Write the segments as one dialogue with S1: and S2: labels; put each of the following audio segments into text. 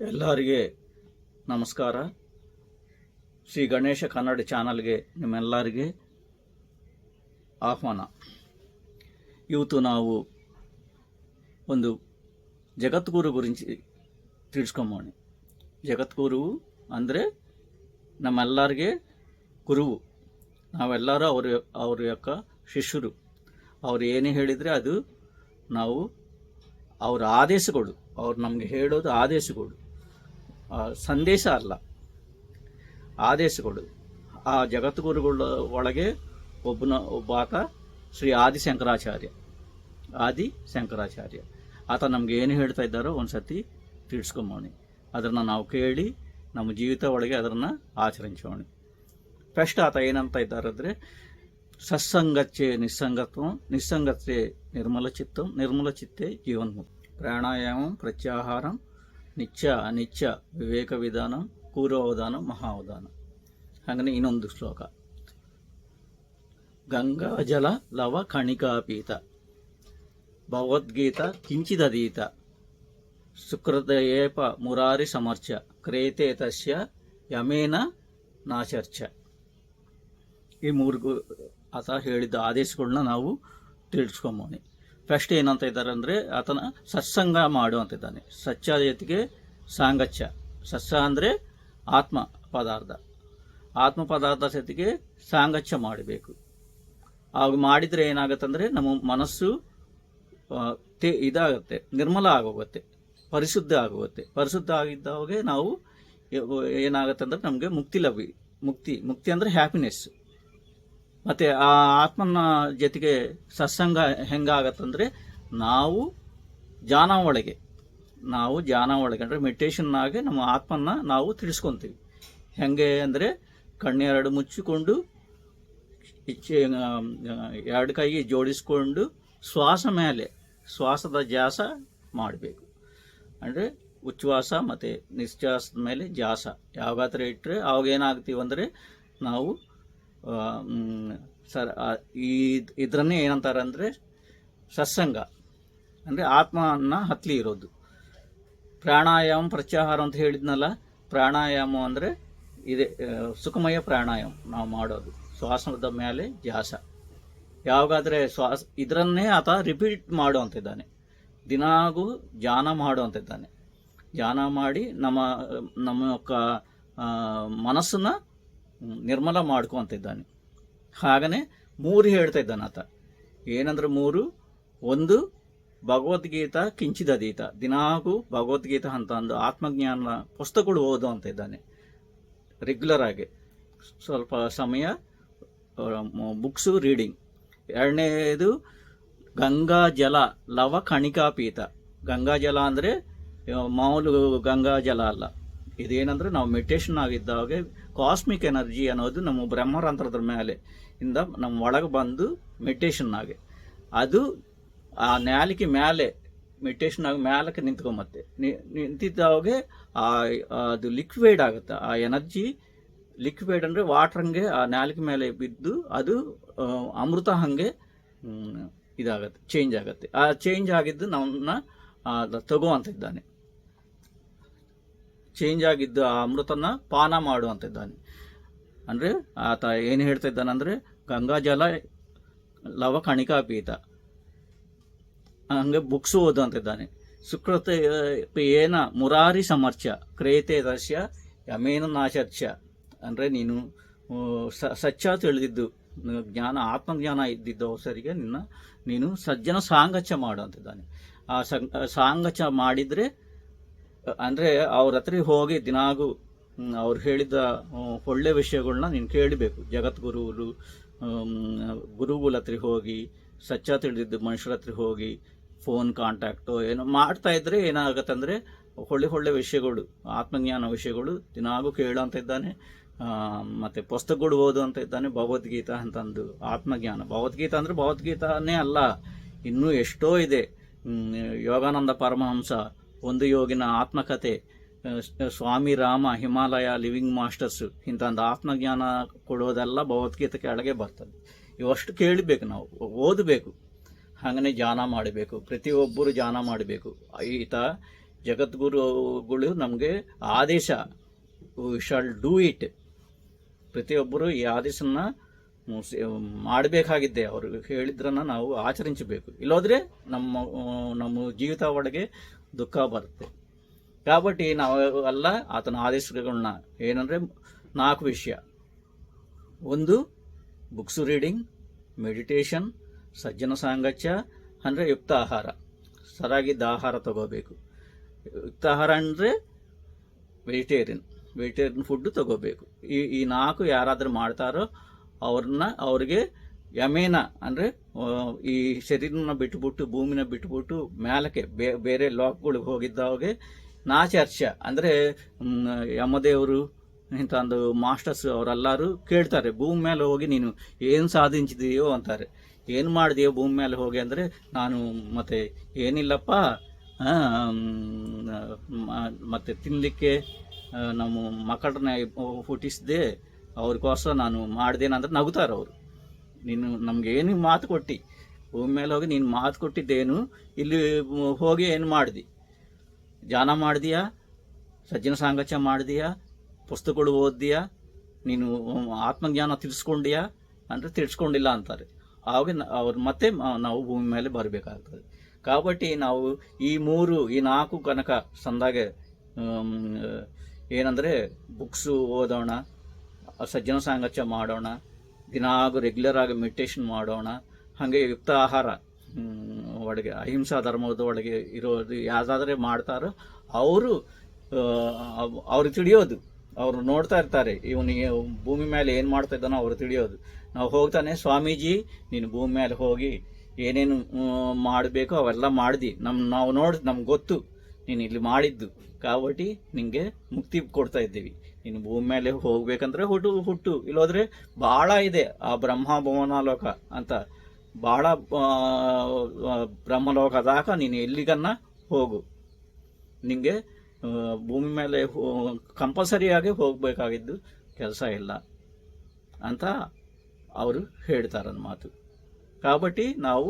S1: ಎಲ್ಲರಿಗೆ ನಮಸ್ಕಾರ ಶ್ರೀ ಗಣೇಶ ಕನ್ನಡ ಚಾನಲ್ಗೆ ನಿಮ್ಮೆಲ್ಲರಿಗೆ ಆಹ್ವಾನ ಇವತ್ತು ನಾವು ಒಂದು జగద్గురు గురించి తెలుసుకోమని జగద్గురువు ಅಂದರೆ ನಮ್ಮೆಲ್ಲರಿಗೆ ಗುರುವು ನಾವೆಲ್ಲರೂ ಅವ್ರ ಅವ್ರ యొక్క ಶಿಷ್ಯರು ಅವ್ರು ಏನು ಹೇಳಿದರೆ ಅದು ನಾವು ಅವರ ಆದೇಶಗಳು ಅವ್ರು ನಮಗೆ ಹೇಳೋದು ಆದೇಶಗಳು ಆ, ಸಂದೇಶ ಅಲ್ಲ. ಆದೇಶಗಳು ಆ ಜಗದ್ಗುರುಗಳ ಒಳಗೆ ಒಬ್ಬನ, ಒಬ್ಬ ಆತ ಶ್ರೀ ಆದಿ ಶಂಕರಾಚಾರ್ಯ ಆದಿ ಶಂಕರಾಚಾರ್ಯ ಆತ ನಮ್ಗೆ ಏನು ಹೇಳ್ತಾ ಇದ್ದಾರೋ ಒಂದು ಸತಿ ತಿಳಿಸ್ಕೊಂಬೋಣಿ ಅದನ್ನು ನಾವು ಕೇಳಿ ನಮ್ಮ ಜೀವಿತ ಒಳಗೆ ಅದನ್ನು ಆಚರಿಸೋಣ. ಫಸ್ಟ್ ಆತ ಏನಂತ ಇದ್ದಾರಂದರೆ, ಸತ್ಸಂಗಚ್ಚೆ ನಿಸ್ಸಂಗತ್ವ ನಿಸ್ಸಂಗತ್ತೆ ನಿರ್ಮಲ ಚಿತ್ತಂ ನಿರ್ಮಲ ಚಿತ್ತೆ ಜೀವನ್ಮುಕ್ತಿ. ಪ್ರಾಣಾಯಾಮಂ, ಪ್ರತ್ಯಾಹಾರಂ ನಿತ್ಯ ಅನಿತ್ಯ ವಿವೇಕ ವಿಧಾನಂ ಪೂರ್ವಾವಧಾನ ಮಹಾವಧಾನ ಹಾಗನೇ ಇನ್ನೊಂದು ಶ್ಲೋಕ ಗಂಗಾಜಲ ಲವ ಕಣಿಕಾಪೀತ ಭಗವದ್ಗೀತ ಕಿಂಚಿದೀತ ಸುಕೃತಯೇಪ ಮುರಾರಿ ಸಮರ್ಚ ಕ್ರೇತೆ ತಸ್ಯ ಯಮೇನ ನಾಚರ್ಚ ಈ ಮೂರು ಗು- ಆತ ಹೇಳಿದ ಆದೇಶಗಳನ್ನ ನಾವು ತಿಳಿಸ್ಕೊಂಬೋಣಿ ಫಸ್ಟ್ ಏನಂತ ಇದ್ದಾರೆ ಅಂದರೆ ಆತನ ಸತ್ಸಂಗ ಮಾಡು ಅಂತಿದ್ದಾನೆ ಸಚ್ಚ ಜೊತೆಗೆ ಸಾಂಗಚ್ಚ ಸತ್ಸ ಅಂದರೆ ಆತ್ಮ ಪದಾರ್ಥ. ಆತ್ಮ ಪದಾರ್ಥ ಜೊತೆಗೆ ಸಾಂಗಚ್ಚ ಮಾಡಬೇಕು. ಆಗ ಮಾಡಿದರೆ ಏನಾಗುತ್ತಂದರೆ ನಮ್ಮ ಮನಸ್ಸು ಇದಾಗುತ್ತೆ. ನಿರ್ಮಲ ಆಗೋಗುತ್ತೆ. ಪರಿಶುದ್ಧ ಆಗೋಗುತ್ತೆ. ಪರಿಶುದ್ಧ ಆಗಿದ್ದಾಗೆ ನಾವು ಏನಾಗುತ್ತೆ ಅಂದ್ರೆ ನಮಗೆ ಮುಕ್ತಿ ಲಭ್ಯ, ಮುಕ್ತಿ ಮುಕ್ತಿ ಅಂದರೆ ಹ್ಯಾಪಿನೆಸ್ ಮತ್ತು ಆ ಆತ್ಮನ ಜೊತೆಗೆ ಸತ್ಸಂಗ ಹೆಂಗಾಗತ್ತಂದರೆ ನಾವು ಜಾನ ಒಳಗೆ, ನಾವು ಜಾನ ಒಳಗೆ ಅಂದರೆ ಮೆಡಿಟೇಷನ್ನಾಗೆ ನಮ್ಮ ಆತ್ಮನ ನಾವು ತಿಳಿಸ್ಕೊತೀವಿ. ಹೆಂಗೆ ಅಂದರೆ ಕಣ್ಣೆರಡು ಮುಚ್ಚಿಕೊಂಡು ಎರಡು ಕೈ ಜೋಡಿಸ್ಕೊಂಡು ಶ್ವಾಸ ಮೇಲೆ, ಶ್ವಾಸದ ಜಾಸ ಮಾಡಬೇಕು. ಅಂದರೆ ಉಚ್ಛ್ವಾಸ ಮತ್ತು ನಿಶ್ವಾಸದ ಮೇಲೆ ಜಾಸ ಯಾವಾಗ ಇಟ್ಟರೆ ಅವಾಗ ಏನಾಗ್ತೀವಂದರೆ ನಾವು ಸರ್ ಈ, ಇದರನ್ನೇ ಏನಂತಾರೆ ಅಂದರೆ ಸತ್ಸಂಗ, ಅಂದರೆ ಆತ್ಮನ ಹತ್ಲಿ ಇರೋದು. ಪ್ರಾಣಾಯಾಮ, ಪ್ರತ್ಯಾಹಾರ ಅಂತ ಹೇಳಿದ್ನಲ್ಲ, ಪ್ರಾಣಾಯಾಮ ಅಂದರೆ ಇದೆ ಸುಖಮಯ ಪ್ರಾಣಾಯಾಮ ನಾವು ಮಾಡೋದು. ಶ್ವಾಸದ ಮೇಲೆ ಜಾಸ ಯಾವಾಗಾದರೆ ಶ್ವಾಸ, ಇದರನ್ನೇ ಆತ ರಿಪೀಟ್ ಮಾಡುವಂತಿದ್ದಾನೆ ದಿನಾಗೂ ಧ್ಯಾನ ಇದ್ದಾನೆ ಧ್ಯಾನ ಮಾಡಿ ನಮ್ಮ ನಮ್ಮ ಮನಸ್ಸನ್ನು ನಿರ್ಮಲ ಮಾಡ್ಕೊ ಅಂತಿದ್ದಾನೆ ಹಾಗನೇ ಮೂರು ಹೇಳ್ತಾ ಇದ್ದಾನೆ ಆತ. ಏನಂದ್ರೆ ಮೂರು? ಒಂದು, ಭಗವದ್ಗೀತಾ ಕಿಂಚಿದೀತ ದಿನಾಗೂ ಭಗವದ್ಗೀತಾ ಅಂತ ಒಂದು ಆತ್ಮಜ್ಞಾನ ಪುಸ್ತಕಗಳು ಓದು ಅಂತ ಇದ್ದಾನೆ. ರೆಗ್ಯುಲರ್ ಆಗಿ. ಸ್ವಲ್ಪ ಸಮಯ ಬುಕ್ಸು ರೀಡಿಂಗ್ ಎರಡನೇದು, ಗಂಗಾ ಜಲ, ಲವ ಕಣಿಕಾಪೀತ ಗಂಗಾ ಜಲ ಅಂದರೆ ಮಾಮೂಲು ಗಂಗಾ ಜಲ ಅಲ್ಲ. ಇದೇನಂದ್ರೆ ನಾವು ಮೆಡಿಟೇಷನ್ ಆಗಿದ್ದಾಗೆ ಕಾಸ್ಮಿಕ್ ಎನರ್ಜಿ ಅನ್ನೋದು ನಮ್ಮ ಬ್ರಹ್ಮರಂತ್ರದ ಮೇಲೆ ಇಂದ ನಮ್ಮ ಒಳಗೆ ಬಂದು ಮೆಡಿಟೇಷನ್ ಆಗಿ ಅದು ಆ ನ್ಯಾಲಿಕೆ ಮೇಲೆ ಮೆಡಿಟೇಷನ್ ಆಗಿ ಮ್ಯಾಲಕ್ಕೆ ನಿಂತ್ಕೊಂಬತ್ತೆ. ನಿಂತಿದ್ದಾಗೆ ಆ ಅದು ಲಿಕ್ವಿಡ್ ಆಗುತ್ತೆ. ಆ ಎನರ್ಜಿ ಲಿಕ್ವಿಡ್ ಅಂದರೆ ವಾಟರ್ ಹಂಗೆ ಆ ನ್ಯಾಲಿಕೆ ಮೇಲೆ ಬಿದ್ದು ಅದು ಅಮೃತ ಹಾಗೆ ಇದಾಗತ್ತೆ ಚೇಂಜ್ ಆಗುತ್ತೆ. ಆ ಚೇಂಜ್ ಆಗಿದ್ದು ನಮ್ಮನ್ನ ತಗೋ ಅಂತ ತಗೋ ಅಂತಿದ್ದಾನೆ ಚೇಂಜ್ ಆಗಿದ್ದ ಆ ಅಮೃತನ ಪಾನ ಮಾಡು ಅಂತಿದ್ದಾನೆ. ಅಂದರೆ ಆತ ಏನು ಹೇಳ್ತಾ ಇದ್ದಾನಂದರೆ ಗಂಗಾಜಲ ಲವ ಕಣಿಕಾ ಪೀತ ಹಂಗೆ ಬುಕ್ಸ್ ಓದು ಅಂತಿದ್ದಾನೆ. ಸುಕೃತ ಏನ ಮುರಾರಿ ಸಮರ್ಚ ಕ್ರೇತೆ ದರ್ಶ್ಯ, ಯಮೇನ ನಾಚರ್ಚ ಅಂದರೆ ನೀನು ಸಚ್ಚ ತಿಳಿದಿದ್ದು ಜ್ಞಾನ, ಆತ್ಮಜ್ಞಾನ ಇದ್ದಿದ್ದ ಅವಸರಿಗೆ ನಿನ್ನ, ನೀನು ಸಜ್ಜನ ಸಾಂಗಚ್ಯ ಮಾಡು ಅಂತಿದ್ದಾನೆ. ಆ ಸಂ- ಆ ಸಾಂಗಚ್ಚ ಮಾಡಿದರೆ ಅಂದರೆ ಅವ್ರ ಹತ್ರ ಹೋಗಿ ದಿನಾಗೂ ಅವ್ರು ಹೇಳಿದ ಒಳ್ಳೆ ವಿಷಯಗಳನ್ನ ನೀನು ಕೇಳಬೇಕು. ಜಗದ್ಗುರುಗಳು ಗುರುಗಳ ಹತ್ರ ಹೋಗಿ ಸಚ್ಚ ತಿಳಿದಿದ್ದು ಮನುಷ್ಯರ ಹತ್ರ ಹೋಗಿ ಫೋನ್ ಕಾಂಟ್ಯಾಕ್ಟು ಏನೋ ಮಾಡ್ತಾ ಇದ್ರೆ ಅಂದರೆ ಒಳ್ಳೆ ಒಳ್ಳೆ ವಿಷಯಗಳು, ಆತ್ಮಜ್ಞಾನ ವಿಷಯಗಳು ದಿನಾಗೂ ಕೇಳು ಅಂತ ಇದ್ದಾನೆ. ಮತ್ತೆ ಪುಸ್ತಕಗಳು ಓದು ಅಂತ ಇದ್ದಾನೆ ಭಗವದ್ಗೀತಾ ಅಂತಂದು ಆತ್ಮಜ್ಞಾನ. ಭಗವದ್ಗೀತಾ ಅಂದರೆ ಭಗವದ್ಗೀತಾನೇ ಅಲ್ಲ, ಇನ್ನೂ ಎಷ್ಟೋ ಇದೆ. ಯೋಗಾನಂದ ಪರಮಹಂಸ ಒಂದು ಯೋಗಿನ ಆತ್ಮಕಥೆ ಸ್ವಾಮಿ ರಾಮ, ಹಿಮಾಲಯ ಲಿವಿಂಗ್ ಮಾಸ್ಟರ್ಸ್ ಇಂಥ ಒಂದು ಆತ್ಮಜ್ಞಾನ ಕೊಡೋದೆಲ್ಲ ಭಗವದ್ಗೀತೆ ಕೆಳಗೆ ಬರ್ತದೆ. ಇವಷ್ಟು ಕೇಳಬೇಕು ನಾವು, ಓದಬೇಕು. ಹಾಗನೇ ಜಾನ ಮಾಡಬೇಕು. ಪ್ರತಿಯೊಬ್ಬರು ಜಾನ ಮಾಡಬೇಕು. ಈತ ಜಗದ್ಗುರುಗಳು ನಮಗೆ ಆದೇಶ ವಿ ಶಾಲ್ ಡೂ ಇಟ್ ಪ್ರತಿಯೊಬ್ಬರು ಈ ಆದೇಶನ ಮಾಡಬೇಕಾಗಿದ್ದೆ. ಅವರು ಹೇಳಿದ್ರನ್ನ ನಾವು ಆಚರಿಸಬೇಕು. ಇಲ್ಲೋದ್ರೆ ನಮ್ಮ ನಮ್ಮ ಜೀವಿತ ಒಳಗೆ ದುಃಖ ಬರುತ್ತೆ కాబట్టి ನಾವು ಎಲ್ಲ ಆತನ ಆದೇಶಗಳನ್ನ ಏನಂದರೆ ನಾಲ್ಕು ವಿಷಯ ಒಂದು ಬುಕ್ಸ್ ರೀಡಿಂಗ್ ಮೆಡಿಟೇಷನ್ ಸಜ್ಜನ ಸಾಂಗತ್ಯ ಅಂದರೆ ಯುಕ್ತ ಆಹಾರ ಸರಾಗಿದ್ದ ಆಹಾರ ತಗೋಬೇಕು ಯುಕ್ತ ಆಹಾರ ಅಂದರೆ ವೆಜಿಟೇರಿಯನ್ ವೆಜಿಟೇರಿಯನ್ ಫುಡ್ ತಗೋಬೇಕು ಈ ಈ ನಾಲ್ಕು ಯಾರಾದರೂ ಮಾಡ್ತಾರೋ ಅವ್ರನ್ನ ಅವ್ರಿಗೆ ಯಮೇನ ಅಂದರೆ ಈ ಶರೀರನ ಬಿಟ್ಬಿಟ್ಟು ಭೂಮಿನ ಬಿಟ್ಬಿಟ್ಟು ಮೇಲಕ್ಕೆ ಬೇರೆ ಲಾಕ್ಗಳಿಗೆ ಹೋಗಿದ್ದಾಗೆ ನಾಚರ್ಷ ಅಂದರೆ ಯಮದೇವರು, ಇಂಥ ಒಂದು ಮಾಸ್ಟರ್ಸ್ ಅವರೆಲ್ಲರೂ ಕೇಳ್ತಾರೆ, ಭೂಮಿ ಮೇಲೆ ಹೋಗಿ ನೀನು ಏನು ಸಾಧಿಸಿದೆಯೋ ಅಂತಾರೆ. ಏನು ಮಾಡಿದೆಯೋ ಭೂಮಿ ಮೇಲೆ ಹೋಗಿ ಅಂದರೆ, ನಾನು ಮತ್ತೆ ಏನಿಲ್ಲಪ್ಪ ಮತ್ತು ತಿನ್ನಲಿಕ್ಕೆ ನಮ್ಮ ಮಕ್ಕಳನ್ನ ಹುಟ್ಟಿಸಿದೆ, ಅವ್ರಿಗೋಸ್ಕರ ನಾನು ಮಾಡ್ದೇನಂದ್ರೆ ನಗುತ್ತಾರೆ ಅವರು. ನೀನು ನಮ್ಗೆ ಏನು ಮಾತು ಕೊಟ್ಟು ಭೂಮಿ ಮೇಲೆ ಹೋಗಿ ನೀನು ಮಾತು ಕೊಟ್ಟಿದ್ದೇನು ಇಲ್ಲಿ ಹೋಗಿ ಏನು ಮಾಡಿದಿ ಧ್ಯಾನ ಮಾಡಿದೀಯಾ ಸಜ್ಜನ ಸಾಂಗತ್ಯ ಮಾಡಿದೀಯಾ ಪುಸ್ತಕಗಳು ಓದಿದೀಯಾ ನೀನು ಆತ್ಮಜ್ಞಾನ ತಿಳಿಸ್ಕೊಂಡಿಯಾ ಅಂದರೆ ತಿಳಿಸ್ಕೊಂಡಿಲ್ಲ ಅಂತಾರೆ ಆವಾಗ ನ- ಅವ್ರು ಮತ್ತೆ ಮ- ನಾವು ಭೂಮಿ ಮೇಲೆ ಬರಬೇಕಾಗ್ತದೆ కాబట్టి ನಾವು ಈ ಮೂರು ಈ ನಾಲ್ಕು ಕನಕ ಸಂದಾಗೆ ಆಮ್, ಏನಂದರೆ ಬುಕ್ಸು ಓದೋಣ ಸಜ್ಜನ ಸಾಂಗತ್ಯ ಮಾಡೋಣ ದಿನಾಗೂ ರೆಗ್ಯುಲರ್ ಆಗಿ ಮೆಡಿಟೇಷನ್ ಮಾಡೋಣ. ಹಾಗೆ ಯುಕ್ತ ಆಹಾರ ಒಳಗೆ ಅಹಿಂಸಾ ಧರ್ಮದ ಒಳಗೆ ಇರೋದು ಯಾವುದಾದ್ರೆ ಮಾಡ್ತಾರೋ ಅವರು ಅವ್ರಿಗೆ ತಿಳಿಯೋದು. ಅವರು ನೋಡ್ತಾ ಇರ್ತಾರೆ ಇವನಿಗೆ ಭೂಮಿ ಮೇಲೆ ಏನು ಮಾಡ್ತಾ ಇದ್ದಾನೋ ಅವ್ರು ತಿಳಿಯೋದು. ನಾವು ಹೋಗ್ತಾನೆ, ಸ್ವಾಮೀಜಿ, ನೀನು ಭೂಮಿ ಮೇಲೆ ಹೋಗಿ ಏನೇನು ಮಾಡಬೇಕು ಅವೆಲ್ಲ ಮಾಡಿದಿ. ನಮ್ಮ ನಾವು ನೋಡಿ, ನಮ್ಗೆ ಗೊತ್ತು, ನೀನು ಇಲ್ಲಿ ಮಾಡಿದ್ದು. ಕಾವಟಿ ನಿಮಗೆ ಮುಕ್ತಿ ಕೊಡ್ತಾ ಇದ್ದೀವಿ. ನೀನು ಭೂಮಿ ಮೇಲೆ ಹೋಗ್ಬೇಕಂದ್ರೆ ಹುಟ್ಟು ಹುಟ್ಟು ಇಲ್ಲೋದ್ರೆ ಭಾಳ ಇದೆ ಆ ಬ್ರಹ್ಮ ಭುವನಾಲೋಕ ಅಂತ ಭಾಳ ಆ, ಆ, ಬ್ರಹ್ಮಲೋಕದಾಗ ನೀನು ಎಲ್ಲಿಗನ್ನ ಹೋಗು ನಿಂಗೆ ಆ, ಭೂಮಿ ಮೇಲೆ ಕಂಪಲ್ಸರಿಯಾಗಿ ಹೋಗಬೇಕಾಗಿದ್ದು ಕೆಲಸ ಇಲ್ಲ ಅಂತ ಅವರು ಹೇಳ್ತಾರೆ ಮಾತು కాబట్టి ನಾವು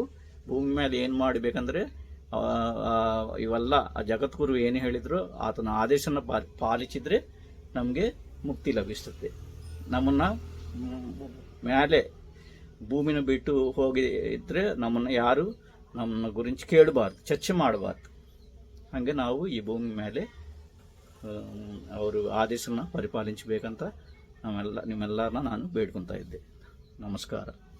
S1: ಭೂಮಿ ಮೇಲೆ ಏನು ಮಾಡಬೇಕಂದ್ರೆ ಇವೆಲ್ಲ ಆ ಜಗದ್ಗುರು ಏನು ಹೇಳಿದ್ರು ಆತನ ಆದೇಶನ ಪಾ- ಪಾಲಿಸಿದ್ರೆ ನಮಗೆ ಮುಕ್ತಿ ಲಭಿಸ್ತದೆ ನಮ್ಮನ್ನು ಮೇಲೆ ಭೂಮಿನ ಬಿಟ್ಟು ಹೋಗಿ ಇದ್ದರೆ ನಮ್ಮನ್ನು ಯಾರು ನಮ್ಮನ್ನ ಗುరించి ಕೇಳಬಾರ್ದು, ಚರ್ಚೆ ಮಾಡಬಾರ್ದು. ಹಾಗೆ ನಾವು ಈ ಭೂಮಿ ಮೇಲೆ ಅವರು ಆದೇಶನ ಪರಿಪಾಲಿಸಬೇಕಂತ ನಾವೆಲ್ಲ ನಿಮ್ಮೆಲ್ಲರನ್ನ ನಾನು ಬೇಡ್ಕೊತಾ ಇದ್ದೆ. ನಮಸ್ಕಾರ.